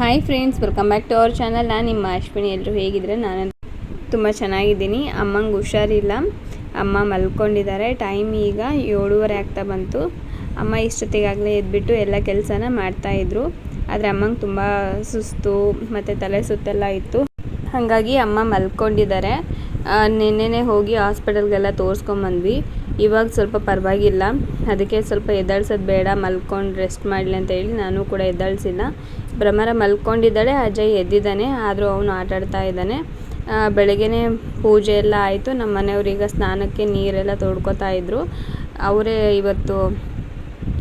Hi friends welcome back to our channel ನಾನು ನಿಮ್ಮ ಅಶ್ವಿನಿ. ಎಲ್ಲರೂ ಹೇಗಿದ್ರೆ ನಾನು ತುಂಬ ಚೆನ್ನಾಗಿದ್ದೀನಿ. ಅಮ್ಮಂಗೆ ಹುಷಾರಿಲ್ಲ. ಅಮ್ಮ ಮಲ್ಕೊಂಡಿದ್ದಾರೆ. ಟೈಮ್ ಈಗ ಏಳುವರೆ ಆಗ್ತಾ ಬಂತು. ಅಮ್ಮ ಇಷ್ಟೊತ್ತಿಗಾಗಲೇ ಎದ್ಬಿಟ್ಟು ಎಲ್ಲ ಕೆಲಸನ ಮಾಡ್ತಾಯಿದ್ರು ಆದರೆ ಅಮ್ಮಂಗೆ ತುಂಬ ಸುಸ್ತು, ಮತ್ತು ತಲೆ ಸುತ್ತೆಲ್ಲ ಇತ್ತು. ಹಾಗಾಗಿ ಅಮ್ಮ ಮಲ್ಕೊಂಡಿದ್ದಾರೆ. ನಿನ್ನೆನೇ ಹೋಗಿ ಹಾಸ್ಪಿಟಲ್ಗೆಲ್ಲ ತೋರಿಸ್ಕೊಂಬಂದ್ವಿ. ಇವಾಗ ಸ್ವಲ್ಪ ಪರವಾಗಿಲ್ಲ. ಅದಕ್ಕೆ ಸ್ವಲ್ಪ ಎದ್ದಾಳ್ಸೋದು ಬೇಡ, ಮಲ್ಕೊಂಡು ರೆಸ್ಟ್ ಮಾಡಲಿ ಅಂತ ಹೇಳಿ ನಾನು ಕೂಡ ಎದ್ದಾಳ್ಸಿಲ್ಲ. ಭ್ರಮರ ಮಲ್ಕೊಂಡಿದ್ದಾಳೆ, ಅಜಯ್ ಎದ್ದಿದ್ದಾನೆ, ಆದರೂ ಅವನು ಆಟಾಡ್ತಾ ಇದ್ದಾನೆ. ಬೆಳಗ್ಗೆನೇ ಪೂಜೆ ಎಲ್ಲ ಆಯಿತು. ನಮ್ಮ ಮನೆಯವ್ರೀಗ ಸ್ನಾನಕ್ಕೆ ನೀರೆಲ್ಲ ತೊಡ್ಕೊತಾ ಇದ್ದರು ಅವರೇ ಇವತ್ತು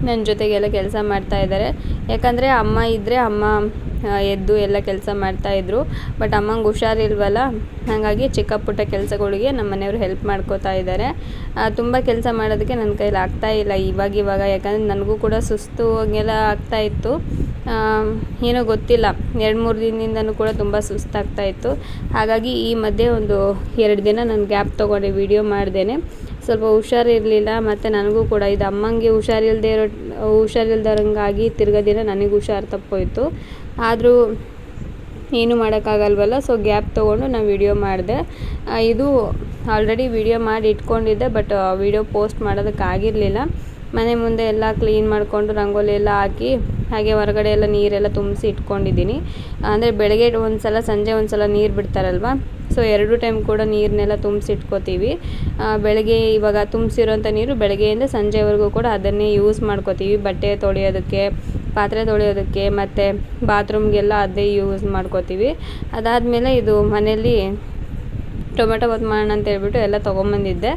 ನನ್ನ ಜೊತೆಗೆಲ್ಲ ಕೆಲಸ ಮಾಡ್ತಾ ಇದ್ದಾರೆ. ಯಾಕಂದರೆ ಅಮ್ಮ ಇದ್ದರೆ ಅಮ್ಮ ಎದ್ದು ಎಲ್ಲ ಕೆಲಸ ಮಾಡ್ತಾಯಿದ್ರು ಬಟ್ ಅಮ್ಮಂಗೆ ಹುಷಾರಿಲ್ವಲ್ಲ? ಹಾಗಾಗಿ ಚಿಕ್ಕ ಪುಟ್ಟ ಕೆಲಸಗಳಿಗೆ ನಮ್ಮ ಮನೆಯವರು ಹೆಲ್ಪ್ ಮಾಡ್ಕೋತಾ ಇದ್ದಾರೆ ತುಂಬ ಕೆಲಸ ಮಾಡೋದಕ್ಕೆ ನನ್ನ ಕೈಲಿ ಆಗ್ತಾ ಇಲ್ಲ ಇವಾಗ ಇವಾಗ. ಯಾಕಂದರೆ ನನಗೂ ಕೂಡ ಸುಸ್ತು ಹಂಗೆಲ್ಲ ಆಗ್ತಾಯಿತ್ತು ಏನೋ ಗೊತ್ತಿಲ್ಲ. ಎರಡು ಮೂರು ದಿನದಿಂದನೂ ಕೂಡ ತುಂಬ ಸುಸ್ತಾಗ್ತಾ ಇತ್ತು. ಹಾಗಾಗಿ ಈ ಮಧ್ಯೆ ಒಂದು ಎರಡು ದಿನ ನಾನು ಗ್ಯಾಪ್ ತೊಗೊಂಡೆ, ವಿಡಿಯೋ ಮಾಡ್ದೇನೆ. ಸ್ವಲ್ಪ ಹುಷಾರಿರಲಿಲ್ಲ, ಮತ್ತು ನನಗೂ ಕೂಡ ಇದು ಅಮ್ಮಂಗೆ ಹುಷಾರಿಲ್ಲದೆ ಇರೋ ಹುಷಾರಿಲ್ದಿರೋಂಗಾಗಿ ತಿರ್ಗೋ ದಿನ ನನಗೆ ಹುಷಾರು ತಪ್ಪೋಯ್ತು ಆದರೂ ಏನು ಮಾಡೋಕ್ಕಾಗಲ್ವಲ್ಲ ಸೊ ಗ್ಯಾಪ್ ತೊಗೊಂಡು ನಾನು ವಿಡಿಯೋ ಮಾಡಿದೆ. ಇದು ಆಲ್ರೆಡಿ ವಿಡಿಯೋ ಮಾಡಿ ಇಟ್ಕೊಂಡಿದ್ದೆ ಬಟ್ ವಿಡಿಯೋ ಪೋಸ್ಟ್ ಮಾಡೋದಕ್ಕಾಗಿರಲಿಲ್ಲ ಮನೆ ಮುಂದೆ ಎಲ್ಲ ಕ್ಲೀನ್ ಮಾಡಿಕೊಂಡು ರಂಗೋಲಿ ಎಲ್ಲ ಹಾಕಿ, ಹಾಗೆ ಹೊರಗಡೆ ಎಲ್ಲ ನೀರೆಲ್ಲ ತುಂಬಿಸಿ ಇಟ್ಕೊಂಡಿದ್ದೀನಿ. ಅಂದರೆ ಬೆಳಗ್ಗೆ ಒಂದು ಸಲ ಸಂಜೆ ಒಂದು ಸಲ ನೀರು ಬಿಡ್ತಾರಲ್ವ ಸೊ ಎರಡು ಟೈಮ್ ಕೂಡ ನೀರನ್ನೆಲ್ಲ ತುಂಬಿಸಿ ಇಟ್ಕೋತೀವಿ. ಬೆಳಗ್ಗೆ ಇವಾಗ ತುಂಬಿಸಿರೋಂಥ ನೀರು ಬೆಳಗ್ಗೆಯಿಂದ ಸಂಜೆವರೆಗೂ ಕೂಡ ಅದನ್ನೇ ಯೂಸ್ ಮಾಡ್ಕೋತೀವಿ. ಬಟ್ಟೆ ತೊಳೆಯೋದಕ್ಕೆ ಪಾತ್ರೆ ತೊಳೆಯೋದಕ್ಕೆ ಮತ್ತು ಬಾತ್ರೂಮ್ಗೆಲ್ಲ ಅದೇ ಯೂಸ್ ಮಾಡ್ಕೋತೀವಿ. ಅದಾದಮೇಲೆ ಇದು ಮನೆಯಲ್ಲಿ ಟೊಮೆಟೊ ಬಾತ್ ಮಾಡೋಣ ಅಂತ ಹೇಳ್ಬಿಟ್ಟು ಎಲ್ಲ ತೊಗೊಂಬಂದಿದ್ದೆ.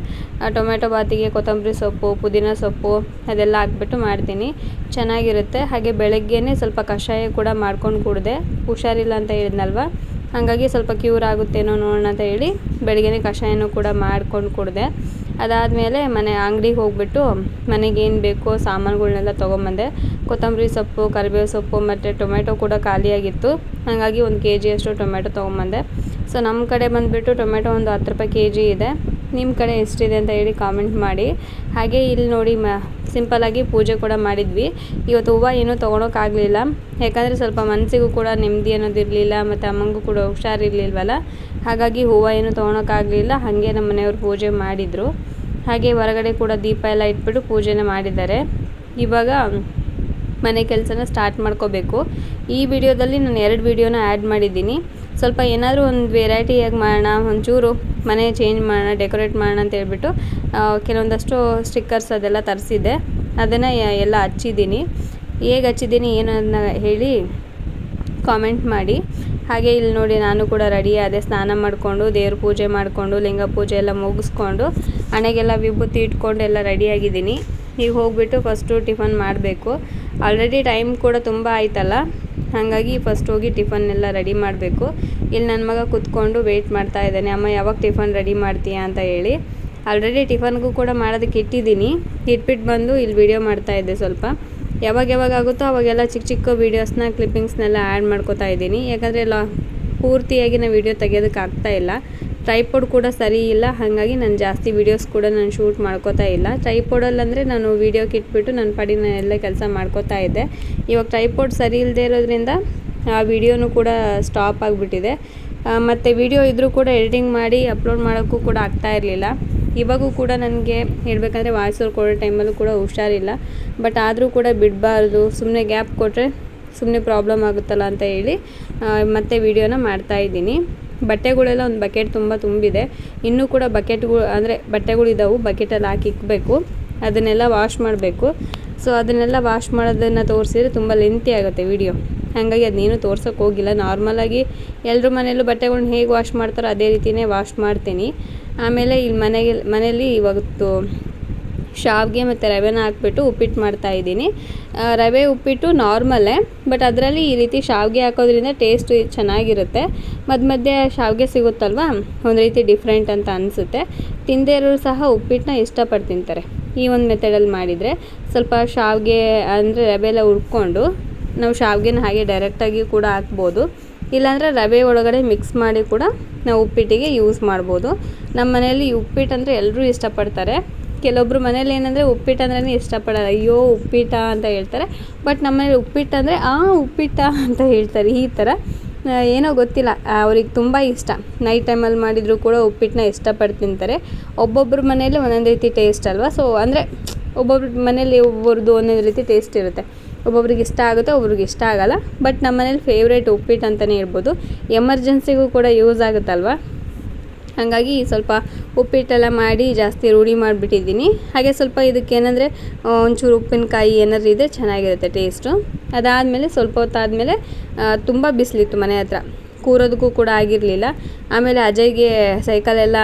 ಆ ಟೊಮೆಟೊ ಬಾತಿಗೆ ಕೊತ್ತಂಬರಿ ಸೊಪ್ಪು, ಪುದೀನ ಸೊಪ್ಪು ಅದೆಲ್ಲ ಹಾಕ್ಬಿಟ್ಟು ಮಾಡ್ತೀನಿ. ಚೆನ್ನಾಗಿರುತ್ತೆ. ಹಾಗೆ ಬೆಳಗ್ಗೆನೇ ಸ್ವಲ್ಪ ಕಷಾಯ ಕೂಡ ಮಾಡ್ಕೊಂಡು ಕುಡಿದೆ. ಹುಷಾರಿಲ್ಲ ಅಂತ ಹೇಳಿದ್ನಲ್ವ? ಹಾಗಾಗಿ ಸ್ವಲ್ಪ ಕ್ಯೂರ್ ಆಗುತ್ತೇನೋ ನೋಡೋಣ ಅಂತ ಹೇಳಿ ಬೆಳಗ್ಗೆನೇ ಕಷಾಯನೂ ಕೂಡ ಮಾಡ್ಕೊಂಡು ಕುಡಿದೆ. ಅದಾದಮೇಲೆ ಮನೆ ಅಂಗಡಿಗೆ ಹೋಗಿಬಿಟ್ಟು ಏನು ಬೇಕೋ ಸಾಮಾನುಗಳ್ನೆಲ್ಲ ತೊಗೊಂಬಂದೆ. ಕೊತ್ತಂಬರಿ ಸೊಪ್ಪು, ಕರಿಬೇವು ಸೊಪ್ಪು ಮತ್ತು ಟೊಮೆಟೊ ಕೂಡ ಖಾಲಿಯಾಗಿತ್ತು. ಹಾಗಾಗಿ ಒಂದು ಕೆ ಜಿಯಷ್ಟು ಟೊಮೆಟೊ ತೊಗೊಂಬಂದೆ. ಸೊ ನಮ್ಮ ಕಡೆ ಬಂದುಬಿಟ್ಟು ಟೊಮೆಟೊ ಒಂದು ಹತ್ತು ರೂಪಾಯಿ ಕೆ ಜಿ ಇದೆ. ನಿಮ್ಮ ಕಡೆ ಎಷ್ಟಿದೆ ಅಂತ ಹೇಳಿ ಕಾಮೆಂಟ್ ಮಾಡಿ. ಹಾಗೆ ಇಲ್ಲಿ ನೋಡಿ ಮ ಸಿಂಪಲಾಗಿ ಪೂಜೆ ಕೂಡ ಮಾಡಿದ್ವಿ. ಇವತ್ತು ಹೂವು ಏನೂ ತೊಗೊಳೋಕ್ಕಾಗಲಿಲ್ಲ ಯಾಕಂದರೆ ಸ್ವಲ್ಪ ಮನಸ್ಸಿಗೂ ಕೂಡ ನೆಮ್ಮದಿ ಅನ್ನೋದಿರಲಿಲ್ಲ ಮತ್ತು ಅಮ್ಮಂಗೂ ಕೂಡ ಹುಷಾರಿರಲಿಲ್ವಲ್ಲ ಹಾಗಾಗಿ ಹೂವು ಏನೂ ತೊಗೊಳೋಕ್ಕಾಗಲಿಲ್ಲ ಹಾಗೆ ನಮ್ಮ ಮನೆಯವ್ರು ಪೂಜೆ ಮಾಡಿದರು. ಹಾಗೆ ಹೊರಗಡೆ ಕೂಡ ದೀಪ ಎಲ್ಲ ಇಟ್ಬಿಟ್ಟು ಪೂಜೆನ ಮಾಡಿದ್ದಾರೆ. ಇವಾಗ ಮನೆ ಕೆಲಸನ ಸ್ಟಾರ್ಟ್ ಮಾಡ್ಕೋಬೇಕು. ಈ ವಿಡಿಯೋದಲ್ಲಿ ನಾನು ಎರಡು ವಿಡಿಯೋನ ಆ್ಯಡ್ ಮಾಡಿದ್ದೀನಿ. ಸ್ವಲ್ಪ ಏನಾದರೂ ಒಂದು ವೆರೈಟಿಯಾಗಿ ಮಾಡೋಣ, ಒಂಚೂರು ಮನೆ ಚೇಂಜ್ ಮಾಡೋಣ ಡೆಕೋರೇಟ್ ಮಾಡೋಣ ಅಂತ ಹೇಳ್ಬಿಟ್ಟು ಕೆಲವೊಂದಷ್ಟು ಸ್ಟಿಕ್ಕರ್ಸ್ ಅದೆಲ್ಲ ತರಿಸಿದ್ದೆ. ಅದನ್ನು ಎಲ್ಲ ಹಚ್ಚಿದ್ದೀನಿ. ಹೇಗೆ ಹಚ್ಚಿದ್ದೀನಿ ಏನನ್ನ ಹೇಳಿ ಕಾಮೆಂಟ್ ಮಾಡಿ. ಹಾಗೆ ಇಲ್ಲಿ ನೋಡಿ ನಾನು ಕೂಡ ರೆಡಿ ಆದೆ, ಸ್ನಾನ ಮಾಡಿಕೊಂಡು, ದೇವ್ರ ಪೂಜೆ ಮಾಡಿಕೊಂಡು, ಲಿಂಗ ಪೂಜೆ ಎಲ್ಲ ಮುಗಿಸ್ಕೊಂಡು, ಹಣೆಗೆಲ್ಲ ವಿಭೂತಿ ಇಟ್ಕೊಂಡು ಎಲ್ಲ ರೆಡಿಯಾಗಿದ್ದೀನಿ ಈಗ ಹೋಗಿಬಿಟ್ಟು ಫಸ್ಟು ಟಿಫನ್ ಮಾಡಬೇಕು. ಆಲ್ರೆಡಿ ಟೈಮ್ ಕೂಡ ತುಂಬ ಆಯ್ತಲ್ಲ, ಹಾಗಾಗಿ ಫಸ್ಟ್ ಹೋಗಿ ಟಿಫನ್ ಎಲ್ಲ ರೆಡಿ ಮಾಡಬೇಕು. ಇಲ್ಲಿ ನನ್ನ ಮಗ ಕೂತ್ಕೊಂಡು ವೆಯ್ಟ್ ಮಾಡ್ತಾ ಇದ್ದಾನೆ, ಅಮ್ಮ, ಯಾವಾಗ ಟಿಫನ್ ರೆಡಿ ಮಾಡ್ತೀಯಾ? ಅಂತ ಹೇಳಿ. ಆಲ್ರೆಡಿ ಟಿಫನ್ಗೂ ಕೂಡ ಮಾಡೋದಕ್ಕೆ ಇಟ್ಟಿದ್ದೀನಿ. ಇಟ್ಬಿಟ್ಟು ಬಂದು ಇಲ್ಲಿ ವಿಡಿಯೋ ಮಾಡ್ತಾಯಿದ್ದೆ ಸ್ವಲ್ಪ. ಯಾವಾಗ ಯಾವಾಗ ಆಗುತ್ತೋ ಅವಾಗೆಲ್ಲ ಚಿಕ್ಕ ಚಿಕ್ಕ ವೀಡಿಯೋಸ್ನ ಕ್ಲಿಪ್ಪಿಂಗ್ಸ್ನೆಲ್ಲ ಆ್ಯಡ್ ಮಾಡ್ಕೋತಾ ಇದ್ದೀನಿ. ಯಾಕಂದರೆ ಲಾ, ಪೂರ್ತಿಯಾಗಿ ನಾನು ವೀಡಿಯೋ ತೆಗೆಯೋದಕ್ಕೆ ಇಲ್ಲ. ಟ್ರೈಪೋಡ್ ಕೂಡ ಸರಿ ಇಲ್ಲ. ಹಾಗಾಗಿ ನಾನು ಜಾಸ್ತಿ ವೀಡಿಯೋಸ್ ಕೂಡ ನಾನು ಶೂಟ್ ಮಾಡ್ಕೋತಾ ಇಲ್ಲ. ಟ್ರೈಪೋಡಲ್ಲಂದರೆ ನಾನು ವೀಡಿಯೋಕ್ಕೆ ಇಟ್ಬಿಟ್ಟು ನನ್ನ ಪಡಿನ ಎಲ್ಲ ಕೆಲಸ ಮಾಡ್ಕೋತಾ ಇದ್ದೆ. ಇವಾಗ ಟ್ರೈಪೋಡ್ ಸರಿ ಇಲ್ಲದೆ ಇರೋದ್ರಿಂದ ಆ ವಿಡಿಯೋನು ಕೂಡ ಸ್ಟಾಪ್ ಆಗಿಬಿಟ್ಟಿದೆ. ಮತ್ತು ವಿಡಿಯೋ ಇದ್ದರೂ ಕೂಡ ಎಡಿಟಿಂಗ್ ಮಾಡಿ ಅಪ್ಲೋಡ್ ಮಾಡೋಕ್ಕೂ ಕೂಡ ಆಗ್ತಾ ಇರಲಿಲ್ಲ. ಇವಾಗೂ ಕೂಡ ನನಗೆ ಹೇಳಬೇಕಂದ್ರೆ ವಾಯ್ಸ್ ಓವರ್ ಕೊಡೋ ಟೈಮಲ್ಲೂ ಕೂಡ ಹುಷಾರಿಲ್ಲ. ಬಟ್ ಆದರೂ ಕೂಡ ಬಿಡಬಾರ್ದು. ಸುಮ್ಮನೆ ಗ್ಯಾಪ್ ಕೊಟ್ಟರೆ ಸುಮ್ಮನೆ ಪ್ರಾಬ್ಲಮ್ ಆಗುತ್ತಲ್ಲ ಅಂತ ಹೇಳಿ ಮತ್ತೆ ವೀಡಿಯೋನ ಮಾಡ್ತಾಯಿದ್ದೀನಿ ಬಟ್ಟೆಗಳೆಲ್ಲ ಒಂದು ಬಕೆಟ್ ತುಂಬ ತುಂಬಿದೆ. ಇನ್ನೂ ಕೂಡ ಬಕೆಟ್ಗಳು ಅಂದರೆ ಬಟ್ಟೆಗಳಿದ್ದಾವೆ ಬಕೆಟಲ್ಲಿ ಹಾಕಿ ಇಕ್ಬೇಕು. ಅದನ್ನೆಲ್ಲ ವಾಶ್ ಮಾಡಬೇಕು. ಸೊ ಅದನ್ನೆಲ್ಲ ವಾಶ್ ಮಾಡೋದನ್ನು ತೋರಿಸಿದ್ರೆ ತುಂಬ ಲೆಂತಿ ಆಗುತ್ತೆ ವಿಡಿಯೋ ಹಾಗಾಗಿ ಅದನ್ನೇನು ತೋರ್ಸೋಕ್ಕೋಗಿಲ್ಲ ನಾರ್ಮಲಾಗಿ ಎಲ್ಲರ ಮನೆಯಲ್ಲೂ ಬಟ್ಟೆಗಳನ್ನ ಹೇಗೆ ವಾಶ್ ಮಾಡ್ತಾರೋ ಅದೇ ರೀತಿಯೇ ವಾಶ್ ಮಾಡ್ತೀನಿ. ಆಮೇಲೆ ಇಲ್ಲಿ ಮನೆಗೆ ಮನೆಯಲ್ಲಿ ಇವತ್ತು ಶಾವಿಗೆ ಮತ್ತು ರವೆನ ಹಾಕ್ಬಿಟ್ಟು ಉಪ್ಪಿಟ್ಟು ಮಾಡ್ತಾಯಿದ್ದೀನಿ ರವೆ ಉಪ್ಪಿಟ್ಟು ನಾರ್ಮಲ್ಲೇ, ಬಟ್ ಅದರಲ್ಲಿ ಈ ರೀತಿ ಶಾವಿಗೆ ಹಾಕೋದ್ರಿಂದ ಟೇಸ್ಟು ಚೆನ್ನಾಗಿರುತ್ತೆ. ಮಧ್ಯ ಮಧ್ಯೆ ಶಾವಿಗೆ ಸಿಗುತ್ತಲ್ವ? ಒಂದು ರೀತಿ ಡಿಫ್ರೆಂಟ್ ಅಂತ ಅನಿಸುತ್ತೆ. ತಿಂದೇ ಇರೋರು ಸಹ ಉಪ್ಪಿಟ್ಟನ್ನ ಇಷ್ಟಪಟ್ಟು ತಿಂತಾರೆ. ಈ ಒಂದು ಮೆಥಡಲ್ಲಿ ಮಾಡಿದರೆ ಸ್ವಲ್ಪ ಶಾವಿಗೆ ಅಂದರೆ ರವೆ ಎಲ್ಲ ಹುರ್ಕೊಂಡು ನಾವು ಶಾವಿಗೆನ ಹಾಗೆ ಡೈರೆಕ್ಟಾಗಿ ಕೂಡ ಹಾಕ್ಬೋದು. ಇಲ್ಲಾಂದರೆ ರವೆ ಒಳಗಡೆ ಮಿಕ್ಸ್ ಮಾಡಿ ಕೂಡ ನಾವು ಉಪ್ಪಿಟ್ಟಿಗೆ ಯೂಸ್ ಮಾಡ್ಬೋದು. ನಮ್ಮ ಮನೆಯಲ್ಲಿ ಉಪ್ಪಿಟ್ಟು ಅಂದರೆ ಎಲ್ಲರೂ ಇಷ್ಟಪಡ್ತಾರೆ. ಕೆಲವೊಬ್ಬರು ಮನೇಲಿ ಏನಂದರೆ ಉಪ್ಪಿಟ್ಟು ಅಂದ್ರೆ ಇಷ್ಟಪಡಲ್ಲ, ಅಯ್ಯೋ ಉಪ್ಪಿಟ್ಟ ಅಂತ ಹೇಳ್ತಾರೆ. ಬಟ್ ನಮ್ಮ ಮನೇಲಿ ಉಪ್ಪಿಟ್ಟು ಅಂದರೆ, ಆ ಉಪ್ಪಿಟ್ಟ ಅಂತ ಹೇಳ್ತಾರೆ ಈ ಥರ ಏನೋ ಗೊತ್ತಿಲ್ಲ ಅವ್ರಿಗೆ ತುಂಬ ಇಷ್ಟ. ನೈಟ್ ಟೈಮಲ್ಲಿ ಮಾಡಿದರೂ ಕೂಡ ಉಪ್ಪಿಟ್ಟನ್ನ ಇಷ್ಟಪಟ್ಟು ತಿಂತಾರೆ. ಒಬ್ಬೊಬ್ಬರ ಮನೇಲಿ ಒಂದೊಂದು ರೀತಿ ಟೇಸ್ಟ್ ಅಲ್ವಾ? ಸೊ ಅಂದರೆ ಒಬ್ಬೊಬ್ರ ಮನೇಲಿ ಒಬ್ಬರದ್ದು ಒಂದೊಂದು ರೀತಿ ಟೇಸ್ಟ್ ಇರುತ್ತೆ. ಒಬ್ಬೊಬ್ರಿಗೆ ಇಷ್ಟ ಆಗುತ್ತೆ ಒಬ್ರಿಗೆ ಇಷ್ಟ ಆಗೋಲ್ಲ. ಬಟ್ ನಮ್ಮ ಮನೇಲಿ ಫೇವ್ರೇಟ್ ಉಪ್ಪಿಟ್ಟು ಅಂತಲೇ ಹೇಳ್ಬೋದು ಎಮರ್ಜೆನ್ಸಿಗೂ ಕೂಡ ಯೂಸ್ ಆಗುತ್ತಲ್ವ? ಹಾಗಾಗಿ ಸ್ವಲ್ಪ ಉಪ್ಪಿಟ್ಟೆಲ್ಲ ಮಾಡಿ ಜಾಸ್ತಿ ರೂಢಿ ಮಾಡಿಬಿಟ್ಟಿದ್ದೀನಿ. ಹಾಗೆ ಸ್ವಲ್ಪ ಇದಕ್ಕೆ ಏನಂದರೆ ಒಂಚೂರು ಉಪ್ಪಿನಕಾಯಿ ಏನಾದ್ರು ಇದ್ದರೆ ಚೆನ್ನಾಗಿರುತ್ತೆ ಟೇಸ್ಟು ಅದಾದಮೇಲೆ ಸ್ವಲ್ಪ ಹೊತ್ತಾದಮೇಲೆ ತುಂಬ ಬಿಸಿಲಿತ್ತು ಮನೆ ಹತ್ರ. ಕೂರೋದಕ್ಕೂ ಕೂಡ ಆಗಿರಲಿಲ್ಲ. ಆಮೇಲೆ ಅಜಯ್ಗೆ ಸೈಕಲೆಲ್ಲ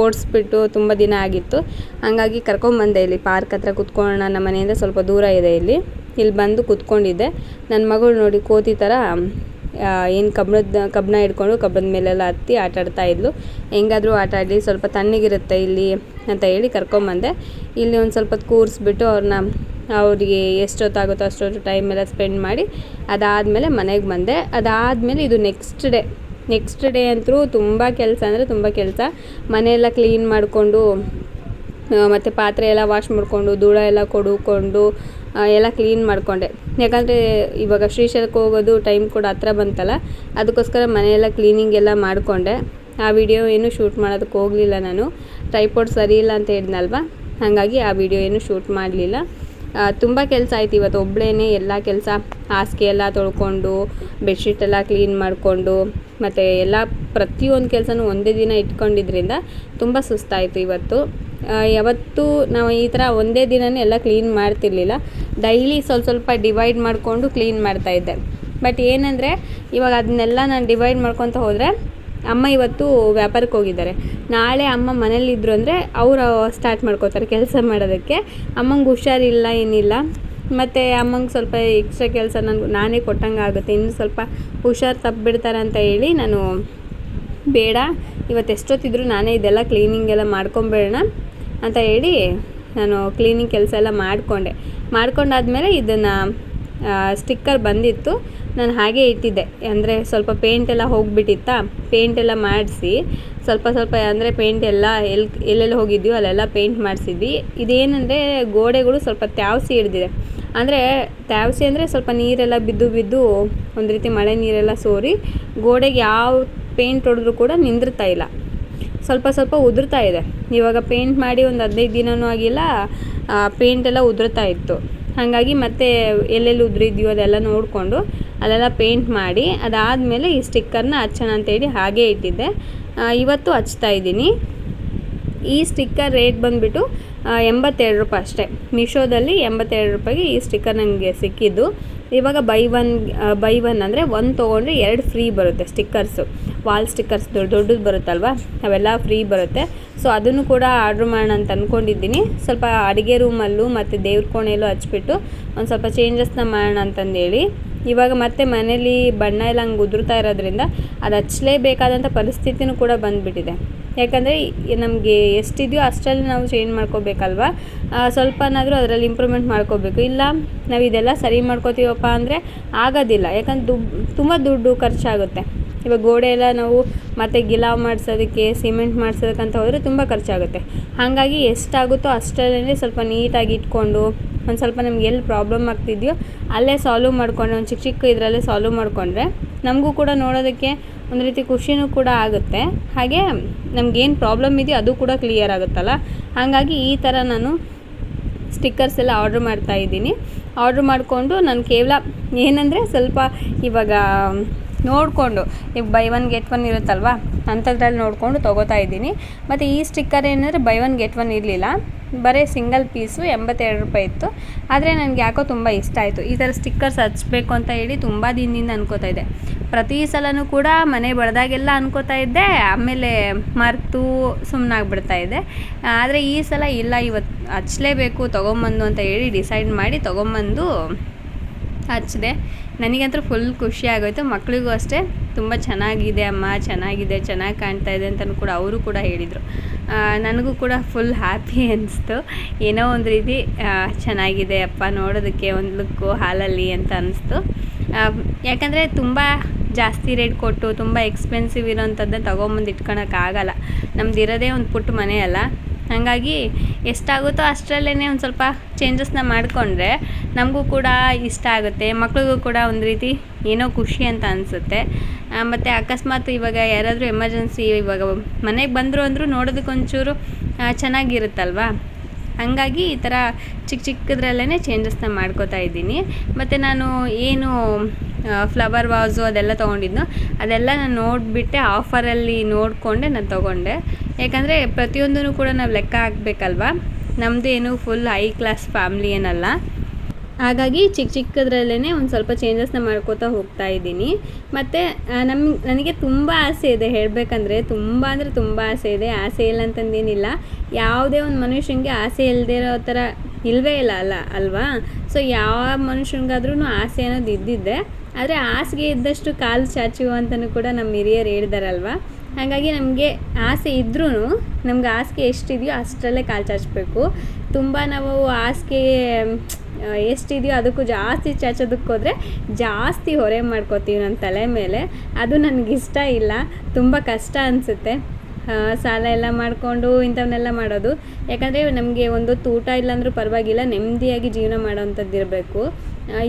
ಓಡಿಸ್ಬಿಟ್ಟು ತುಂಬ ದಿನ ಆಗಿತ್ತು. ಹಾಗಾಗಿ ಕರ್ಕೊಂಬಂದೆ ಇಲ್ಲಿ ಪಾರ್ಕ್ ಹತ್ರ ಕುತ್ಕೊಳ್ಳೋಣ, ನಮ್ಮ ಮನೆಯಿಂದ ಸ್ವಲ್ಪ ದೂರ ಇದೆ ಇಲ್ಲಿ. ಇಲ್ಲಿ ಬಂದು ಕುತ್ಕೊಂಡಿದ್ದೆ. ನನ್ನ ಮಗಳು ನೋಡಿ ಕೋತಿ ಥರ ಏನು ಕಬ್ಬಣದ, ಕಬ್ಬಣ ಹಿಡ್ಕೊಂಡು ಕಬ್ಬಣದ ಮೇಲೆಲ್ಲ ಹತ್ತಿ ಆಟ ಆಡ್ತಾ ಇದ್ಲು. ಹೆಂಗಾದರೂ ಆಟ ಆಡಲಿ, ಸ್ವಲ್ಪ ತಣ್ಣಗಿರುತ್ತೆ ಇಲ್ಲಿ ಅಂತ ಹೇಳಿ ಕರ್ಕೊಂಬಂದೆ. ಇಲ್ಲಿ ಒಂದು ಸ್ವಲ್ಪ ಕೂರಿಸ್ಬಿಟ್ಟು ಅವ್ರನ್ನ ಅವರಿಗೆ ಎಷ್ಟೊತ್ತಾಗುತ್ತೋ ಅಷ್ಟೊತ್ತು ಟೈಮ್ ಎಲ್ಲ ಸ್ಪೆಂಡ್ ಮಾಡಿ ಅದಾದಮೇಲೆ ಮನೆಗೆ ಬಂದೆ. ಅದಾದಮೇಲೆ ಇದು ನೆಕ್ಸ್ಟ್ ಡೇ ನೆಕ್ಸ್ಟ್ ಡೇ ಅಂತೂ ತುಂಬ ಕೆಲಸ ಅಂದರೆ ತುಂಬ ಕೆಲಸ. ಮನೆಯೆಲ್ಲ ಕ್ಲೀನ್ ಮಾಡಿಕೊಂಡು ಮತ್ತು ಪಾತ್ರೆ ಎಲ್ಲ ವಾಶ್ ಮಾಡಿಕೊಂಡು, ಧೂಳ ಎಲ್ಲ ಕೊಡುಕೊಂಡು ಎಲ್ಲ ಕ್ಲೀನ್ ಮಾಡಿಕೊಂಡೆ. ಯಾಕಂದರೆ ಇವಾಗ ಶ್ರೀಶೈಲಕ್ಕೆ ಹೋಗೋದು ಟೈಮ್ ಕೂಡ ಹತ್ರ ಬಂತಲ್ಲ, ಅದಕ್ಕೋಸ್ಕರ ಮನೆಯೆಲ್ಲ ಕ್ಲೀನಿಂಗ್ ಎಲ್ಲ ಮಾಡಿಕೊಂಡೆ. ಆ ವಿಡಿಯೋ ಏನು ಶೂಟ್ ಮಾಡೋದಕ್ಕೆ ಹೋಗಲಿಲ್ಲ ನಾನು. ಟ್ರೈಪೋಡ್ ಸರಿ ಇಲ್ಲ ಅಂತ ಹೇಳಿದ್ನಲ್ವ? ಹಾಗಾಗಿ ಆ ವಿಡಿಯೋ ಏನು ಶೂಟ್ ಮಾಡಲಿಲ್ಲ. ತುಂಬ ಕೆಲಸ ಆಯ್ತು ಇವತ್ತು. ಒಬ್ಬಳೇ ಎಲ್ಲ ಕೆಲಸ, ಹಾಸಿಗೆ ಎಲ್ಲ ತೊಳ್ಕೊಂಡು ಬೆಡ್ಶೀಟ್ ಎಲ್ಲ ಕ್ಲೀನ್ ಮಾಡಿಕೊಂಡು, ಮತ್ತು ಎಲ್ಲ ಪ್ರತಿಯೊಂದು ಕೆಲಸನೂ ಒಂದೇ ದಿನ ಇಟ್ಕೊಂಡಿದ್ರಿಂದ ತುಂಬ ಸುಸ್ತಾಯಿತು ಇವತ್ತು. ಯಾವತ್ತೂ ನಾವು ಈ ಥರ ಒಂದೇ ದಿನವೇ ಎಲ್ಲ ಕ್ಲೀನ್ ಮಾಡ್ತಿರ್ಲಿಲ್ಲ. ಡೈಲಿ ಸ್ವಲ್ಪ ಸ್ವಲ್ಪ ಡಿವೈಡ್ ಮಾಡಿಕೊಂಡು ಕ್ಲೀನ್ ಮಾಡ್ತಾಯಿದ್ದೆ ಬಟ್ ಏನಂದರೆ, ಇವಾಗ ಅದನ್ನೆಲ್ಲ ನಾನು ಡಿವೈಡ್ ಮಾಡ್ಕೊತ ಹೋದರೆ ಅಮ್ಮ ಇವತ್ತು ವ್ಯಾಪಾರಕ್ಕೆ ಹೋಗಿದ್ದಾರೆ. ನಾಳೆ ಅಮ್ಮ ಮನೇಲಿದ್ರು ಅಂದರೆ ಅವರು ಸ್ಟಾರ್ಟ್ ಮಾಡ್ಕೋತಾರೆ ಕೆಲಸ ಮಾಡೋದಕ್ಕೆ. ಅಮ್ಮಂಗೆ ಹುಷಾರಿಲ್ಲ, ಏನಿಲ್ಲ. ಮತ್ತು ಅಮ್ಮಂಗೆ ಸ್ವಲ್ಪ ಎಕ್ಸ್ಟ್ರಾ ಕೆಲಸ ನನಗೆ ನಾನೇ ಕೊಟ್ಟಂಗೆ ಆಗುತ್ತೆ. ಇನ್ನು ಸ್ವಲ್ಪ ಹುಷಾರು ತಪ್ಪಿಬಿಡ್ತಾರೆ ಅಂತ ಹೇಳಿ ನಾನು ಬೇಡ. ಇವತ್ತು ಎಷ್ಟೊತ್ತಿದ್ರು ನಾನೇ ಇದೆಲ್ಲ ಕ್ಲೀನಿಂಗ್ ಎಲ್ಲ ಮಾಡ್ಕೊಂಬೇಡೋಣ. ಅಂತ ಹೇಳಿ ನಾನು ಕ್ಲೀನಿಂಗ್ ಕೆಲಸ ಎಲ್ಲ ಮಾಡಿಕೊಂಡೆ. ಮಾಡ್ಕೊಂಡಾದ್ಮೇಲೆ ಇದನ್ನು ಸ್ಟಿಕ್ಕರ್ ಬಂದಿತ್ತು. ನಾನು ಹಾಗೆ ಇಟ್ಟಿದ್ದೆ. ಅಂದರೆ ಸ್ವಲ್ಪ ಪೇಂಟ್ ಎಲ್ಲ ಹೋಗಿಬಿಟ್ಟಿತ್ತಾ? ಪೇಂಟ್ ಎಲ್ಲ ಮಾಡಿಸಿ, ಸ್ವಲ್ಪ ಸ್ವಲ್ಪ ಅಂದರೆ ಪೇಂಟ್ ಎಲ್ಲ ಎಲ್ಲಿ ಎಲ್ಲೆಲ್ಲಿ ಹೋಗಿದ್ಯೋ ಅಲ್ಲೆಲ್ಲ ಪೇಂಟ್ ಮಾಡಿಸಿದ್ವಿ. ಇದೇನಂದರೆ ಗೋಡೆಗಳು ಸ್ವಲ್ಪ ತ್ಯಾವಸಿ ಹಿಡ್ದಿದೆ. ಅಂದರೆ ತ್ಯಾವಸಿ ಅಂದರೆ ಸ್ವಲ್ಪ ನೀರೆಲ್ಲ ಬಿದ್ದು ಬಿದ್ದು ಒಂದು ರೀತಿ ಮಳೆ ನೀರೆಲ್ಲ ಸೋರಿ, ಗೋಡೆಗೆ ಯಾವ ಪೇಂಟ್ ಹೊಡೆದ್ರೂ ಕೂಡ ನಿಂದಿರ್ತಾ ಇಲ್ಲ. ಸ್ವಲ್ಪ ಸ್ವಲ್ಪ ಉದುರ್ತಾ ಇದೆ. ಇವಾಗ ಪೇಂಟ್ ಮಾಡಿ ಒಂದು ಹದಿನೈದು ದಿನವೂ ಆಗಿಲ್ಲ ಪೇಂಟ್ ಎಲ್ಲ ಉದುರ್ತಾ ಇತ್ತು. ಹಾಗಾಗಿ ಮತ್ತೆ ಎಲ್ಲೆಲ್ಲಿ ಉದುರಿದ್ಯೋ ಅದೆಲ್ಲ ನೋಡಿಕೊಂಡು ಅಲ್ಲೆಲ್ಲ ಪೇಂಟ್ ಮಾಡಿ ಅದಾದಮೇಲೆ ಈ ಸ್ಟಿಕ್ಕರ್ನ ಹಚ್ಚೋಣ ಅಂತೇಳಿ ಹಾಗೆ ಇಟ್ಟಿದ್ದೆ. ಇವತ್ತು ಹಚ್ತಾ ಇದ್ದೀನಿ. ಈ ಸ್ಟಿಕ್ಕರ್ ರೇಟ್ ಬಂದುಬಿಟ್ಟು ಎಂಬತ್ತೆರಡು ರೂಪಾಯಿ ಅಷ್ಟೇ. ಮಿಶೋದಲ್ಲಿ ಎಂಬತ್ತೆರಡು ರೂಪಾಯಿಗೆ ಈ ಸ್ಟಿಕ್ಕರ್ ನನಗೆ ಸಿಕ್ಕಿದ್ದು. ಇವಾಗ ಬೈ ಒನ್ ಬೈ ಒನ್ ಅಂದರೆ ಒಂದು ತೊಗೊಂಡ್ರೆ ಎರಡು ಫ್ರೀ ಬರುತ್ತೆ ಸ್ಟಿಕ್ಕರ್ಸು ವಾಲ್ ಸ್ಟಿಕ್ಕರ್ಸ್ ದೊಡ್ಡ ದೊಡ್ಡದು ಬರುತ್ತಲ್ವ? ಅವೆಲ್ಲ ಫ್ರೀ ಬರುತ್ತೆ. ಸೊ ಅದನ್ನು ಕೂಡ ಆರ್ಡ್ರ್ ಮಾಡೋಣ ಅಂತ ಅಂದ್ಕೊಂಡಿದ್ದೀನಿ ಸ್ವಲ್ಪ ಅಡುಗೆ ರೂಮಲ್ಲೂ ಮತ್ತು ದೇವ್ರ ಕೋಣೆಯಲ್ಲೂ ಹಚ್ಬಿಟ್ಟು ಒಂದು ಸ್ವಲ್ಪ ಚೇಂಜಸ್ನ ಮಾಡೋಣ ಅಂತಂದೇಳಿ. ಇವಾಗ ಮತ್ತೆ ಮನೇಲಿ ಬಣ್ಣ ಎಲ್ಲ ಹಂಗೆ ಉದುರ್ತಾ ಇರೋದ್ರಿಂದ ಅದು ಹಚ್ಚಲೇಬೇಕಾದಂಥ ಪರಿಸ್ಥಿತಿನೂ ಕೂಡ ಬಂದುಬಿಟ್ಟಿದೆ. ಯಾಕಂದರೆ ನಮಗೆ ಎಷ್ಟಿದೆಯೋ ಅಷ್ಟರಲ್ಲಿ ನಾವು ಚೇಂಜ್ ಮಾಡ್ಕೋಬೇಕಲ್ವ? ಸ್ವಲ್ಪನಾದರೂ ಅದರಲ್ಲಿ ಇಂಪ್ರೂವ್ಮೆಂಟ್ ಮಾಡ್ಕೋಬೇಕು. ಇಲ್ಲ, ನಾವು ಇದೆಲ್ಲ ಸರಿ ಮಾಡ್ಕೋತೀವಪ್ಪ ಅಂದರೆ ಆಗೋದಿಲ್ಲ. ಯಾಕಂದ್ರೆ ದುಡ್ಡು ತುಂಬ ದುಡ್ಡು ಖರ್ಚಾಗುತ್ತೆ. ಇವಾಗ ಗೋಡೆ ಎಲ್ಲ ನಾವು ಮತ್ತೆ ಗಿಲಾವ್ ಮಾಡಿಸೋದಕ್ಕೆ, ಸಿಮೆಂಟ್ ಮಾಡಿಸೋದಕ್ಕಂತ ಹೋದರೆ ತುಂಬ ಖರ್ಚಾಗುತ್ತೆ. ಹಾಗಾಗಿ ಎಷ್ಟಾಗುತ್ತೋ ಅಷ್ಟರಲ್ಲೇ ಸ್ವಲ್ಪ ನೀಟಾಗಿ ಇಟ್ಕೊಂಡು, ಒಂದು ಸ್ವಲ್ಪ ನಮ್ಗೆ ಎಲ್ಲಿ ಪ್ರಾಬ್ಲಮ್ ಆಗ್ತಿದೆಯೋ ಅಲ್ಲೇ ಸಾಲ್ವ್ ಮಾಡ್ಕೊಂಡು, ಒಂದು ಚಿಕ್ಕ ಚಿಕ್ಕ ಇದರಲ್ಲೇ ಸಾಲ್ವ್ ಮಾಡಿಕೊಂಡ್ರೆ ನಮಗೂ ಕೂಡ ನೋಡೋದಕ್ಕೆ ಒಂದು ರೀತಿ ಖುಷಿನೂ ಕೂಡ ಆಗುತ್ತೆ. ಹಾಗೆ ನಮಗೇನು ಪ್ರಾಬ್ಲಮ್ ಇದೆಯೋ ಅದು ಕೂಡ ಕ್ಲಿಯರ್ ಆಗುತ್ತಲ್ಲ. ಹಾಗಾಗಿ ಈ ಥರ ನಾನು ಸ್ಟಿಕ್ಕರ್ಸ್ ಎಲ್ಲ ಆರ್ಡ್ರ್ ಮಾಡ್ತಾ ಇದ್ದೀನಿ. ಆರ್ಡ್ರ್ ಮಾಡಿಕೊಂಡು ನಾನು ಕೇವಲ ಏನಂದರೆ ಸ್ವಲ್ಪ ಇವಾಗ ನೋಡಿಕೊಂಡು ಈಗ ಬೈ ಒನ್ ಗೆಟ್ ಒನ್ ಇರುತ್ತಲ್ವ ಅಂಥದ್ರಲ್ಲಿ ನೋಡಿಕೊಂಡು ತೊಗೋತಾ ಇದ್ದೀನಿ. ಮತ್ತು ಈ ಸ್ಟಿಕ್ಕರ್ ಏನಂದರೆ ಬೈ ಒನ್ ಗೆಟ್ ಒನ್ ಇರಲಿಲ್ಲ. ಬರೀ ಸಿಂಗಲ್ ಪೀಸು ಎಂಬತ್ತೆರಡು ರೂಪಾಯಿ ಇತ್ತು. ಆದರೆ ನನಗೆ ಯಾಕೋ ತುಂಬ ಇಷ್ಟ ಆಯಿತು. ಈ ಥರ ಸ್ಟಿಕ್ಕರ್ಸ್ ಹಚ್ಬೇಕು ಅಂತ ಹೇಳಿ ತುಂಬ ದಿನದಿಂದ ಅನ್ಕೋತಾ ಇದ್ದೆ. ಪ್ರತಿ ಸಲನೂ ಕೂಡ ಮನೆ ಬಡ್ದಾಗೆಲ್ಲ ಅನ್ಕೋತಾ ಇದ್ದೆ. ಆಮೇಲೆ ಮರೆತು ಸುಮ್ಮನಾಗ್ಬಿಡ್ತಾ ಇದ್ದೆ. ಆದರೆ ಈ ಸಲ ಇಲ್ಲ ಇವತ್ತು ಹಚ್ಚಲೇಬೇಕು ತೊಗೊಂಬಂದು ಅಂತ ಹೇಳಿ ಡಿಸೈಡ್ ಮಾಡಿ ತೊಗೊಂಬಂದು ಹಚ್ಚಿದೆ. ನನಗಂತೂ ಫುಲ್ ಖುಷಿ ಆಗೋಯ್ತು. ಮಕ್ಕಳಿಗೂ ಅಷ್ಟೇ. ತುಂಬ ಚೆನ್ನಾಗಿದೆ ಅಮ್ಮ, ಚೆನ್ನಾಗಿದೆ, ಚೆನ್ನಾಗಿ ಕಾಣ್ತಾ ಇದೆ ಅಂತಲೂ ಕೂಡ ಅವರು ಕೂಡ ಹೇಳಿದರು. ನನಗೂ ಕೂಡ ಫುಲ್ ಹ್ಯಾಪಿ ಅನಿಸ್ತು. ಏನೋ ಒಂದು ರೀತಿ ಚೆನ್ನಾಗಿದೆ ಅಪ್ಪ ನೋಡೋದಕ್ಕೆ, ಒಂದು ಲುಕ್ಕು ಹಾಲಲ್ಲಿ ಅಂತ ಅನಿಸ್ತು. ಯಾಕಂದರೆ ತುಂಬ ಜಾಸ್ತಿ ರೇಟ್ ಕೊಟ್ಟು, ತುಂಬ ಎಕ್ಸ್ಪೆನ್ಸಿವ್ ಇರೋಂಥದ್ದನ್ನ ತೊಗೊಂಬಂದು ಇಟ್ಕೊಳಕ್ಕಾಗಲ್ಲ ನಮ್ದು ಇರೋದೇ ಒಂದು ಪುಟ್ಟ ಮನೆ ಅಲ್ಲ. ಹಾಗಾಗಿ ಎಷ್ಟಾಗುತ್ತೋ ಅಷ್ಟರಲ್ಲೇ ಒಂದು ಸ್ವಲ್ಪ ಚೇಂಜಸ್ನ ಮಾಡಿಕೊಂಡ್ರೆ ನಮಗೂ ಕೂಡ ಇಷ್ಟ ಆಗುತ್ತೆ, ಮಕ್ಳಿಗೂ ಕೂಡ ಒಂದು ರೀತಿ ಏನೋ ಖುಷಿ ಅಂತ ಅನಿಸುತ್ತೆ. ಮತ್ತು ಅಕಸ್ಮಾತ್ ಇವಾಗ ಯಾರಾದರೂ ಎಮರ್ಜೆನ್ಸಿ ಇವಾಗ ಮನೆಗೆ ಬಂದರು ಅಂದರೂ ನೋಡೋದಕ್ಕೆ ಒಂಚೂರು ಚೆನ್ನಾಗಿರುತ್ತಲ್ವ? ಹಂಗಾಗಿ ಈ ಥರ ಚಿಕ್ಕ ಚಿಕ್ಕದ್ರಲ್ಲೇ ಚೇಂಜಸ್ನ ಮಾಡ್ಕೋತಾ ಇದ್ದೀನಿ. ಮತ್ತು ನಾನು ಏನು ಫ್ಲವರ್ ವಾಸು ಅದೆಲ್ಲ ತೊಗೊಂಡಿದ್ದು ಅದೆಲ್ಲ ನಾನು ನೋಡಿಬಿಟ್ಟೆ ಆಫರಲ್ಲಿ ನೋಡಿಕೊಂಡೆ, ನಾನು ತೊಗೊಂಡೆ. ಯಾಕಂದರೆ ಪ್ರತಿಯೊಂದನ್ನು ಕೂಡ ನಾವು ಲೆಕ್ಕ ಹಾಕ್ಬೇಕಲ್ವಾ? ನಮ್ಮದೇನು ಫುಲ್ ಹೈ ಕ್ಲಾಸ್ ಫ್ಯಾಮ್ಲಿ ಏನಲ್ಲ. ಹಾಗಾಗಿ ಚಿಕ್ಕ ಚಿಕ್ಕದ್ರಲ್ಲೇ ಒಂದು ಸ್ವಲ್ಪ ಚೇಂಜಸ್ನ ಮಾಡ್ಕೋತಾ ಹೋಗ್ತಾ ಇದ್ದೀನಿ. ಮತ್ತು ನಮ್ಮ ನನಗೆ ತುಂಬ ಆಸೆ ಇದೆ ಹೇಳಬೇಕಂದ್ರೆ, ತುಂಬ ಅಂದರೆ ತುಂಬ ಆಸೆ ಇದೆ. ಆಸೆ ಇಲ್ಲ ಅಂತಂದೇನಿಲ್ಲ. ಯಾವುದೇ ಒಂದು ಮನುಷ್ಯನಿಗೆ ಆಸೆ ಇಲ್ಲದೆ ಇರೋ ಥರ ಇಲ್ಲವೇ ಇಲ್ಲ ಅಲ್ಲ, ಅಲ್ವಾ? ಸೊ ಯಾವ ಮನುಷ್ಯನಿಗಾದ್ರೂ ಆಸೆ ಅನ್ನೋದು ಇದ್ದಿದ್ದೆ. ಆದರೆ, ಹಾಸಿಗೆ ಇದ್ದಷ್ಟು ಕಾಲು ಚಾಚು ಅಂತಲೂ ಕೂಡ ನಮ್ಮ ಹಿರಿಯರು ಹೇಳ್ದಾರಲ್ವ? ಹಾಗಾಗಿ ನಮಗೆ ಆಸೆ ಇದ್ರೂ ನಮ್ಗೆ ಹಾಸಿಗೆ ಎಷ್ಟಿದೆಯೋ ಅಷ್ಟರಲ್ಲೇ ಕಾಲು ಚಾಚಬೇಕು. ತುಂಬ ನಾವು ಹಾಸಿಗೆ ಎಷ್ಟಿದೆಯೋ ಅದಕ್ಕೂ ಜಾಸ್ತಿ ಚಾಚೋದಕ್ಕೆ ಹೋದರೆ ಜಾಸ್ತಿ ಹೊರೆ ಮಾಡ್ಕೋತೀವಿ ನನ್ನ ತಲೆ ಮೇಲೆ. ಅದು ನನಗಿಷ್ಟ ಇಲ್ಲ. ತುಂಬ ಕಷ್ಟ ಅನಿಸುತ್ತೆ. ಸಾಲ ಎಲ್ಲ ಮಾಡಿಕೊಂಡು ಇಂಥವನ್ನೆಲ್ಲ ಮಾಡೋದು. ಯಾಕಂದರೆ ನಮಗೆ ಒಂದು ಊಟ ಇಲ್ಲಾಂದ್ರೂ ಪರವಾಗಿಲ್ಲ, ನೆಮ್ಮದಿಯಾಗಿ ಜೀವನ ಮಾಡೋವಂಥದ್ದು ಇರಬೇಕು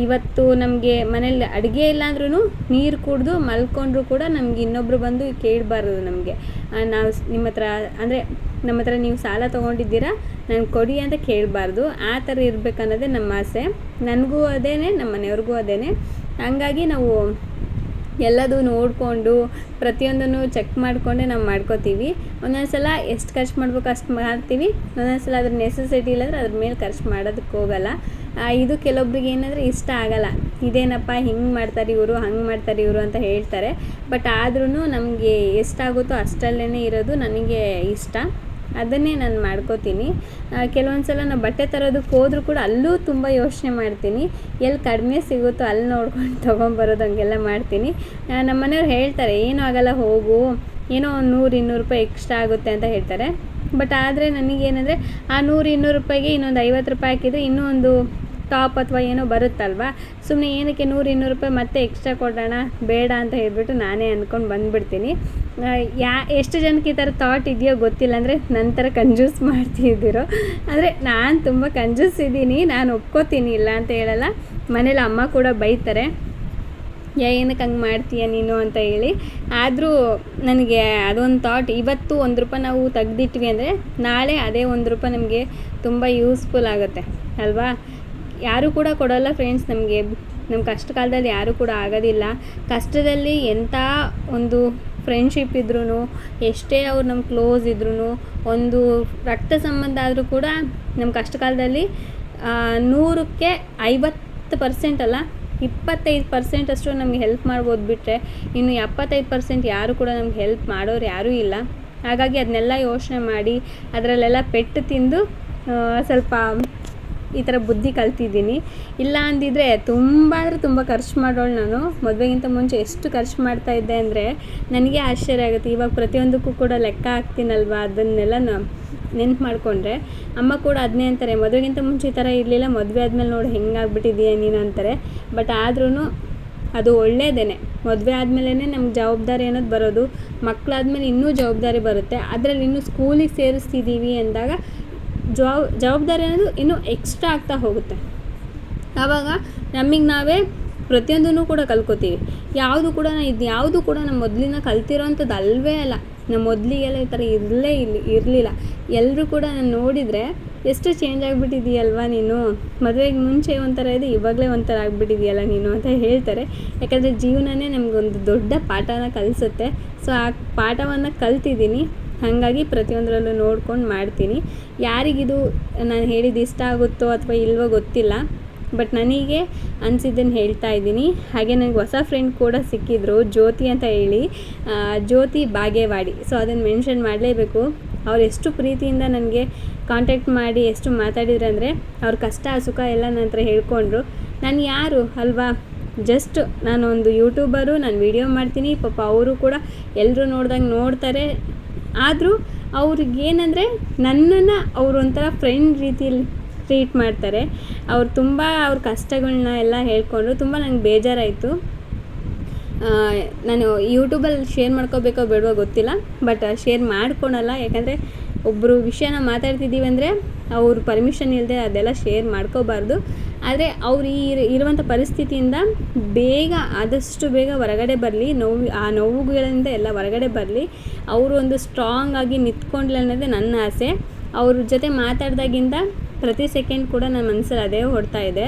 ಇವತ್ತು ನಮಗೆ ಮನೇಲಿ ಅಡುಗೆ ಇಲ್ಲಾಂದ್ರೂ ನೀರು ಕುಡಿದು ಮಲ್ಕೊಂಡ್ರು ಕೂಡ ನಮ್ಗೆ ಇನ್ನೊಬ್ಬರು ಬಂದು ಕೇಳಬಾರ್ದು ನಮಗೆ. ನಾವು ನಿಮ್ಮ ಹತ್ರ ಅಂದರೆ ನಮ್ಮ ಹತ್ರ ನೀವು ಸಾಲ ತೊಗೊಂಡಿದ್ದೀರಾ, ನಾನು ಕೊಡಿ ಅಂತ ಕೇಳಬಾರ್ದು. ಆ ಥರ ಇರಬೇಕನ್ನೋದೇ ನಮ್ಮ ಆಸೆ. ನನಗೂ ಅದೇ ನಮ್ಮ ಮನೆಯವ್ರಿಗೂ ಅದೇ ಹಂಗಾಗಿ ನಾವು ಎಲ್ಲದೂ ನೋಡಿಕೊಂಡು ಪ್ರತಿಯೊಂದನ್ನು ಚೆಕ್ ಮಾಡಿಕೊಂಡೆ ನಾವು ಮಾಡ್ಕೋತೀವಿ. ಒಂದೊಂದು ಸಲ ಎಷ್ಟು ಖರ್ಚು ಮಾಡಬೇಕು ಅಷ್ಟು ಮಾಡ್ತೀವಿ. ಒಂದೊಂದು ಸಲ ಅದ್ರ ನೆಸೆಸಿಟಿ ಇಲ್ಲಾಂದ್ರೆ ಅದ್ರ ಮೇಲೆ ಖರ್ಚು ಮಾಡೋದಕ್ಕೆ ಹೋಗಲ್ಲ. ಇದು ಕೆಲವೊಬ್ರಿಗೆ ಏನಂದರೆ ಇಷ್ಟ ಆಗಲ್ಲ. ಇದೇನಪ್ಪ ಹಿಂಗೆ ಮಾಡ್ತಾರೆ ಇವರು, ಹಂಗೆ ಮಾಡ್ತಾರೆ ಇವರು ಅಂತ ಹೇಳ್ತಾರೆ. ಬಟ್ ಆದ್ರೂ ನಮಗೆ ಎಷ್ಟಾಗುತ್ತೋ ಅಷ್ಟಲ್ಲೇ ಇರೋದು ನನಗೆ ಇಷ್ಟ. ಅದನ್ನೇ ನಾನು ಮಾಡ್ಕೋತೀನಿ. ಕೆಲವೊಂದು ಸಲ ನಾವು ಬಟ್ಟೆ ತರೋದಕ್ಕೆ ಹೋದರೂ ಕೂಡ ಅಲ್ಲೂ ತುಂಬ ಯೋಚನೆ ಮಾಡ್ತೀನಿ. ಎಲ್ಲಿ ಕಡಿಮೆ ಸಿಗುತ್ತೋ ಅಲ್ಲಿ ನೋಡ್ಕೊಂಡು ತೊಗೊಂಬರೋದು ಹಂಗೆಲ್ಲ ಮಾಡ್ತೀನಿ. ನಮ್ಮ ಮನೆಯವ್ರು ಹೇಳ್ತಾರೆ, ಏನೂ ಆಗಲ್ಲ, ಹೋಗು. ಏನೋ ಒಂದು ನೂರು ಇನ್ನೂರು ರೂಪಾಯಿ ಎಕ್ಸ್ಟ್ರಾ ಆಗುತ್ತೆ ಅಂತ ಹೇಳ್ತಾರೆ. ಬಟ್ ಆದರೆ ನನಗೇನಂದರೆ ಆ ನೂರು ಇನ್ನೂರು ರೂಪಾಯಿಗೆ ಇನ್ನೊಂದು ಐವತ್ತು ರೂಪಾಯಿ ಹಾಕಿದರೆ ಇನ್ನೂ ಒಂದು ಟಾಪ್ ಅಥವಾ ಏನೋ ಬರುತ್ತಲ್ವಾ? ಸುಮ್ಮನೆ ಏನಕ್ಕೆ ನೂರು ಇನ್ನೂರು ರೂಪಾಯಿ ಮತ್ತೆ ಎಕ್ಸ್ಟ್ರಾ ಕೊಡೋಣ, ಬೇಡ ಅಂತ ಹೇಳ್ಬಿಟ್ಟು ನಾನೇ ಅಂದ್ಕೊಂಡು ಬಂದುಬಿಡ್ತೀನಿ. ಯಾ, ಎಷ್ಟು ಜನಕ್ಕೆ ಈ ಥರ ಥಾಟ್ ಇದೆಯೋ ಗೊತ್ತಿಲ್ಲ, ಅಂದರೆ ನಂತರ ಕಂಜೂಸ್ ಮಾಡ್ತಿದ್ದೀರೋ. ಅಂದರೆ ನಾನು ತುಂಬ ಕಂಜೂಸ್ ಇದ್ದೀನಿ, ನಾನು ಒಪ್ಕೋತೀನಿ ಇಲ್ಲ ಅಂತ ಹೇಳಲ್ಲ. ಮನೇಲಿ ಅಮ್ಮ ಕೂಡ ಬೈತಾರೆ. ಏನಕ್ಕೆ ಹಂಗೆ ಮಾಡ್ತೀಯ ನೀನು ಅಂತ ಹೇಳಿ. ಆದರೂ ನನಗೆ ಅದೊಂದು ಥಾಟ್ ಇವತ್ತು ಒಂದು ರೂಪಾಯಿ ನಾವು ತೆಗ್ದಿಟ್ವಿ ಅಂದರೆ ನಾಳೆ ಅದೇ ಒಂದು ರೂಪಾಯಿ ನಮಗೆ ತುಂಬ ಯೂಸ್ಫುಲ್ ಆಗುತ್ತೆ, ಅಲ್ವಾ? ಯಾರೂ ಕೂಡ ಕೊಡೋಲ್ಲ ಫ್ರೆಂಡ್ಸ್ ನಮಗೆ. ನಮ್ಮ ಕಷ್ಟ ಕಾಲದಲ್ಲಿ ಯಾರೂ ಕೂಡ ಆಗೋದಿಲ್ಲ. ಕಷ್ಟದಲ್ಲಿ ಎಂಥ ಒಂದು ಫ್ರೆಂಡ್ಶಿಪ್ ಇದ್ರೂ ಎಷ್ಟೇ ಅವ್ರು ನಮ್ಮ ಕ್ಲೋಸ್ ಇದ್ರೂ ಒಂದು ರಕ್ತ ಸಂಬಂಧ ಆದರೂ ಕೂಡ ನಮ್ಮ ಕಷ್ಟ ಕಾಲದಲ್ಲಿ ನೂರಕ್ಕೆ ಐವತ್ತು ಪರ್ಸೆಂಟ್ ಅಲ್ಲ, ಇಪ್ಪತ್ತೈದು ಪರ್ಸೆಂಟ್ ಅಷ್ಟು ನಮಗೆ ಹೆಲ್ಪ್ ಮಾಡ್ಬೋದು ಬಿಟ್ಟರೆ ಇನ್ನು ಎಪ್ಪತ್ತೈದು ಪರ್ಸೆಂಟ್ ಯಾರು ಕೂಡ ನಮ್ಗೆ ಹೆಲ್ಪ್ ಮಾಡೋರು ಯಾರೂ ಇಲ್ಲ. ಹಾಗಾಗಿ ಅದನ್ನೆಲ್ಲ ಯೋಚನೆ ಮಾಡಿ, ಅದರಲ್ಲೆಲ್ಲ ಪೆಟ್ಟು ತಿಂದು ಸ್ವಲ್ಪ ಈ ಥರ ಬುದ್ಧಿ ಕಲ್ತಿದ್ದೀನಿ. ಇಲ್ಲ ಅಂದಿದ್ರೆ ತುಂಬ ಅಂದರೆ ತುಂಬ ಖರ್ಚು ಮಾಡೋಳು ನಾನು. ಮದುವೆಗಿಂತ ಮುಂಚೆ ಎಷ್ಟು ಖರ್ಚು ಮಾಡ್ತಾ ಇದ್ದೆ ಅಂದರೆ ನನಗೆ ಆಶ್ಚರ್ಯ ಆಗುತ್ತೆ. ಇವಾಗ ಪ್ರತಿಯೊಂದಕ್ಕೂ ಕೂಡ ಲೆಕ್ಕ ಹಾಕ್ತೀನಲ್ವ? ಅದನ್ನೆಲ್ಲ ನೆನ್ಪು ಮಾಡಿಕೊಂಡ್ರೆ ಅಮ್ಮ ಕೂಡ ಅದನ್ನೇ ಅಂತಾರೆ. ಮದುವೆಗಿಂತ ಮುಂಚೆ ಈ ಥರ ಇರಲಿಲ್ಲ. ಮದುವೆ ಆದಮೇಲೆ ನೋಡಿ ಹೆಂಗಾಗ್ಬಿಟ್ಟಿದೀಯ ನೀನು ಅಂತಾರೆ. ಬಟ್ ಆದ್ರೂ ಅದು ಒಳ್ಳೆಯದೇನೆ ಮದುವೆ ಆದಮೇಲೆ ನಮ್ಗೆ ಜವಾಬ್ದಾರಿ ಅನ್ನೋದು ಬರೋದು. ಮಕ್ಕಳಾದ್ಮೇಲೆ ಇನ್ನೂ ಜವಾಬ್ದಾರಿ ಬರುತ್ತೆ. ಅದರಲ್ಲಿ ಇನ್ನೂ ಸ್ಕೂಲಿಗೆ ಸೇರಿಸ್ತಿದ್ದೀವಿ ಅಂದಾಗ ಜವಾಬ್, ಜವಾಬ್ದಾರಿ ಅನ್ನೋದು ಇನ್ನೂ ಎಕ್ಸ್ಟ್ರಾ ಆಗ್ತಾ ಹೋಗುತ್ತೆ. ಆವಾಗ ನಮಗೆ ನಾವೇ ಪ್ರತಿಯೊಂದನ್ನು ಕೂಡ ಕಲ್ಕೋತೀವಿ. ಯಾವುದು ಕೂಡ ಇದು ಯಾವುದು ಕೂಡ ನಮ್ಮ ಮೊದಲಿನ ಕಲ್ತಿರೋವಂಥದ್ದು ಅಲ್ವೇ ಅಲ್ಲ. ನಮ್ಮ ಮೊದಲಿಗೆಲ್ಲ ಈ ಥರ ಇರಲೇ ಇಲ್ಲಿ ಇರಲಿಲ್ಲ. ಎಲ್ಲರೂ ಕೂಡ ನಾನು ನೋಡಿದರೆ ಎಷ್ಟು ಚೇಂಜ್ ಆಗಿಬಿಟ್ಟಿದೆಯಲ್ವಾ ನೀನು? ಮದುವೆಗೆ ಮುಂಚೆ ಒಂಥರ ಇದೆ, ಇವಾಗಲೇ ಒಂಥರ ಆಗಿಬಿಟ್ಟಿದೆಯಲ್ಲ ನೀನು ಅಂತ ಹೇಳ್ತಾರೆ. ಯಾಕಂದರೆ ಜೀವನನೇ ನಮಗೊಂದು ದೊಡ್ಡ ಪಾಠನ ಕಲಿಸುತ್ತೆ. ಸೊ ಆ ಪಾಠವನ್ನು ಕಲ್ತಿದ್ದೀನಿ. ಹಾಗಾಗಿ ಪ್ರತಿಯೊಂದರಲ್ಲೂ ನೋಡ್ಕೊಂಡು ಮಾಡ್ತೀನಿ. ಯಾರಿಗಿದು ನಾನು ಹೇಳಿದ್ದು ಇಷ್ಟ ಆಗುತ್ತೋ ಅಥವಾ ಇಲ್ವೋ ಗೊತ್ತಿಲ್ಲ, ಬಟ್ ನನಗೆ ಅನಿಸಿದ್ದನ್ನು ಹೇಳ್ತಾ ಇದ್ದೀನಿ. ಹಾಗೆ ನನಗೆ ಹೊಸ ಫ್ರೆಂಡ್ ಕೂಡ ಸಿಕ್ಕಿದ್ರು, ಜ್ಯೋತಿ ಅಂತ ಹೇಳಿ. ಜ್ಯೋತಿ ಬಾಗೇವಾಡಿ. ಸೊ ಅದನ್ನು ಮೆನ್ಷನ್ ಮಾಡಲೇಬೇಕು. ಅವ್ರು ಎಷ್ಟು ಪ್ರೀತಿಯಿಂದ ನನಗೆ ಕಾಂಟ್ಯಾಕ್ಟ್ ಮಾಡಿ ಎಷ್ಟು ಮಾತಾಡಿದ್ರು ಅಂದರೆ ಅವ್ರ ಕಷ್ಟ, ಸುಖ ಎಲ್ಲ ನನ್ನ ಹತ್ರ ಹೇಳ್ಕೊಂಡ್ರು. ನಾನು ಯಾರು ಅಲ್ವಾ? ಜಸ್ಟ್ ನಾನೊಂದು ಯೂಟ್ಯೂಬರು ನಾನು ವಿಡಿಯೋ ಮಾಡ್ತೀನಿ. ಪಾಪ ಅವರು ಕೂಡ ಎಲ್ಲರೂ ನೋಡ್ದಂಗೆ ನೋಡ್ತಾರೆ. ಆದರೂ ಅವ್ರಿಗೇನಂದರೆ ನನ್ನನ್ನು ಅವರು ಒಂಥರ ಫ್ರೆಂಡ್ ರೀತಿಯಲ್ಲಿ ಟ್ರೀಟ್ ಮಾಡ್ತಾರೆ. ಅವ್ರು ತುಂಬ ಅವ್ರ ಕಷ್ಟಗಳನ್ನ ಎಲ್ಲ ಹೇಳ್ಕೊಂಡ್ರು ತುಂಬ ನಂಗೆ ಬೇಜಾರಾಯಿತು. ನಾನು ಯೂಟ್ಯೂಬಲ್ಲಿ ಶೇರ್ ಮಾಡ್ಕೋಬೇಕೋ ಬೇಡವೋ ಗೊತ್ತಿಲ್ಲ ಬಟ್ ಶೇರ್ ಮಾಡ್ಕೊಳಲ್ಲ. ಯಾಕಂದರೆ ಒಬ್ಬರು ವಿಷಯನ ಮಾತಾಡ್ತಿದ್ದೀವಿ ಅಂದರೆ ಅವ್ರ ಪರ್ಮಿಷನ್ ಇಲ್ಲದೆ ಅದೆಲ್ಲ ಶೇರ್ ಮಾಡ್ಕೋಬಾರ್ದು. ಆದರೆ ಅವ್ರು ಈ ಇರುವಂಥ ಪರಿಸ್ಥಿತಿಯಿಂದ ಬೇಗ ಆದಷ್ಟು ಬೇಗ ಹೊರಗಡೆ ಬರಲಿ, ನೋವು, ಆ ನೋವುಗಳಿಂದ ಎಲ್ಲ ಹೊರಗಡೆ ಬರಲಿ. ಅವರು ಒಂದು ಸ್ಟ್ರಾಂಗ್ ಆಗಿ ನಿಂತ್ಕೊಂಡ್ಲಿ ಅನ್ನೋದೇ ನನ್ನ ಆಸೆ. ಅವ್ರ ಜೊತೆ ಮಾತಾಡ್ದಾಗಿಂದ ಪ್ರತಿ ಸೆಕೆಂಡ್ ಕೂಡ ನನ್ನ ಮನಸ್ಸಲ್ಲಿ ಅದೇ ಹೊಡ್ತಾ ಇದೆ.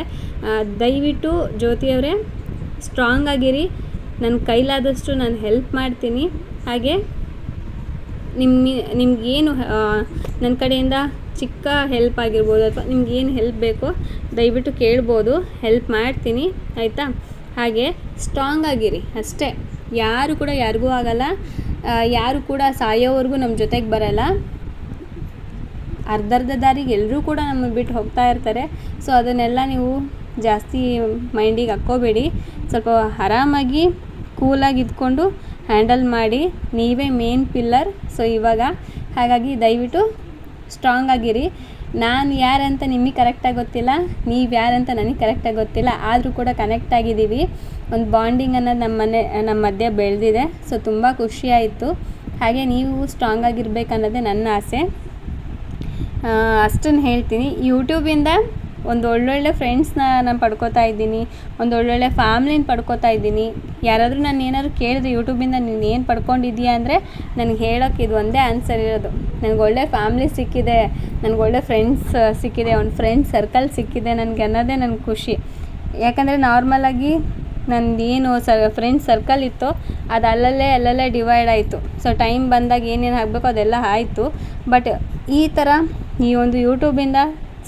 ದಯವಿಟ್ಟು ಜ್ಯೋತಿಯವರೇ ಸ್ಟ್ರಾಂಗ್ ಆಗಿರಿ. ನನ್ನ ಕೈಲಾದಷ್ಟು ನಾನು ಹೆಲ್ಪ್ ಮಾಡ್ತೀನಿ. ಹಾಗೆ ನಿಮ್ಮ, ನಿಮಗೇನು ನನ್ನ ಕಡೆಯಿಂದ ಚಿಕ್ಕ ಹೆಲ್ಪ್ ಆಗಿರ್ಬೋದು ಅಥವಾ ನಿಮ್ಗೆ ಏನು ಹೆಲ್ಪ್ ಬೇಕೋ ದಯವಿಟ್ಟು ಕೇಳ್ಬೋದು. ಹೆಲ್ಪ್ ಮಾಡ್ತೀನಿ. ಆಯಿತಾ? ಹಾಗೆ ಸ್ಟ್ರಾಂಗ್ ಆಗಿರಿ. ಅಷ್ಟೇ. ಯಾರು ಕೂಡ ಯಾರಿಗೂ ಆಗಲ್ಲ. ಯಾರು ಕೂಡ ಸಾಯೋವರೆಗೂ ನಮ್ಮ ಜೊತೆಗೆ ಬರಲ್ಲ. ಅರ್ಧರ್ಧ ದಾರಿಗೆ ಎಲ್ಲರೂ ಕೂಡ ನಮ್ಮ ಬಿಟ್ಟು ಹೋಗ್ತಾ ಇರ್ತಾರೆ. ಸೊ ಅದನ್ನೆಲ್ಲ ನೀವು ಜಾಸ್ತಿ ಮೈಂಡಿಗೆ ಹಾಕ್ಕೋಬೇಡಿ. ಸ್ವಲ್ಪ ಆರಾಮಾಗಿ ಕೂಲಾಗಿ ಇದ್ಕೊಂಡು ಹ್ಯಾಂಡಲ್ ಮಾಡಿ. ನೀವೇ ಮೇನ್ ಪಿಲ್ಲರ್ ಸೊ ಇವಾಗ ಹಾಗಾಗಿ ದಯವಿಟ್ಟು ಸ್ಟ್ರಾಂಗ್ ಆಗಿರಿ. ನಾನು ಯಾರಂತ ನಿಮಗೆ ಕರೆಕ್ಟಾಗಿ ಗೊತ್ತಿಲ್ಲ, ನೀವು ಯಾರಂತ ನನಗೆ ಕರೆಕ್ಟಾಗಿ ಗೊತ್ತಿಲ್ಲ, ಆದರೂ ಕೂಡ ಕನೆಕ್ಟ್ ಆಗಿದ್ದೀವಿ. ಒಂದು ಬಾಂಡಿಂಗ್ ಅನ್ನೋದು ನಮ್ಮ ಮನೆ ನಮ್ಮ ಮಧ್ಯೆ ಬೆಳೆದಿದೆ ಸೊ ತುಂಬ ಖುಷಿ ಆಯಿತು. ಹಾಗೆ ನೀವು ಸ್ಟ್ರಾಂಗ್ ಆಗಿರಬೇಕನ್ನೋದೇ ನನ್ನ ಆಸೆ. ಅಷ್ಟನ್ನು ಹೇಳ್ತೀನಿ. ಯೂಟ್ಯೂಬಿಂದ ಒಂದು ಒಳ್ಳೊಳ್ಳೆ ಫ್ರೆಂಡ್ಸ್ನ ನಾನು ಪಡ್ಕೋತಾ ಇದ್ದೀನಿ, ಒಂದು ಒಳ್ಳೊಳ್ಳೆ ಫ್ಯಾಮ್ಲಿನ ಪಡ್ಕೋತಾ ಇದ್ದೀನಿ. ಯಾರಾದರೂ ನಾನು ಏನಾದ್ರು ಕೇಳಿದ್ರೆ ಯೂಟ್ಯೂಬಿಂದ ನೀನು ಏನು ಪಡ್ಕೊಂಡಿದ್ದೀಯಾ ಅಂದರೆ ನನಗೆ ಹೇಳೋಕ್ಕೆ ಇದು ಒಂದೇ ಆನ್ಸರ್ ಇರೋದು. ನನಗೆ ಒಳ್ಳೆ ಫ್ಯಾಮ್ಲಿ ಸಿಕ್ಕಿದೆ, ನನಗೆ ಒಳ್ಳೆ ಫ್ರೆಂಡ್ಸ್ ಸಿಕ್ಕಿದೆ, ಒಂದು ಫ್ರೆಂಡ್ಸ್ ಸರ್ಕಲ್ ಸಿಕ್ಕಿದೆ ನನಗೆ ಅನ್ನೋದೇ ನನ್ನ ಖುಷಿ. ಯಾಕಂದರೆ ನಾರ್ಮಲಾಗಿ ನಂದು ಏನು ಸ ಫ್ರೆಂಡ್ಸ್ ಸರ್ಕಲ್ ಇತ್ತು ಅದು ಅಲ್ಲಲ್ಲೇ ಅಲ್ಲಲ್ಲೇ ಡಿವೈಡ್ ಆಯಿತು. ಸೊ ಟೈಮ್ ಬಂದಾಗ ಏನೇನು ಆಗಬೇಕು ಅದೆಲ್ಲ ಆಯಿತು. ಬಟ್ ಈ ಥರ ಈ ಒಂದು ಯೂಟ್ಯೂಬಿಂದ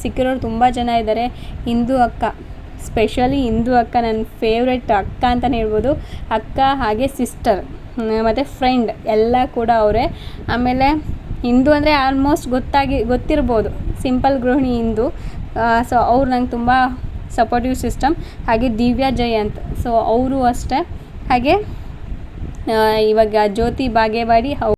ಸಿಕ್ಕಿರೋರು ತುಂಬ ಜನ ಇದ್ದಾರೆ ಹಿಂದೂ ಅಕ್ಕ ಸ್ಪೆಷಲಿ ಹಿಂದೂ ಅಕ್ಕ ನನ್ನ ಫೇವ್ರೆಟ್ ಅಕ್ಕ ಅಂತಲೇ ಹೇಳ್ಬೋದು. ಅಕ್ಕ ಹಾಗೆ ಸಿಸ್ಟರ್ ಮತ್ತು ಫ್ರೆಂಡ್ ಎಲ್ಲ ಕೂಡ ಅವರೇ. ಆಮೇಲೆ ಹಿಂದೂ ಅಂದರೆ ಆಲ್ಮೋಸ್ಟ್ ಗೊತ್ತಾಗಿ, ಗೊತ್ತಿರ್ಬೋದು. ಸಿಂಪಲ್ ಗೃಹಿಣಿ ಹಿಂದೂ ಸೊ ಅವ್ರು ನಂಗೆ ತುಂಬ ಸಪೋರ್ಟಿವ್ ಸಿಸ್ಟಮ್ ಹಾಗೆ ದಿವ್ಯಾ ಅಂತ. ಸೊ ಅವರು ಅಷ್ಟೇ. ಹಾಗೆ ಇವಾಗ ಜ್ಯೋತಿ ಬಾಗೇವಾಡಿ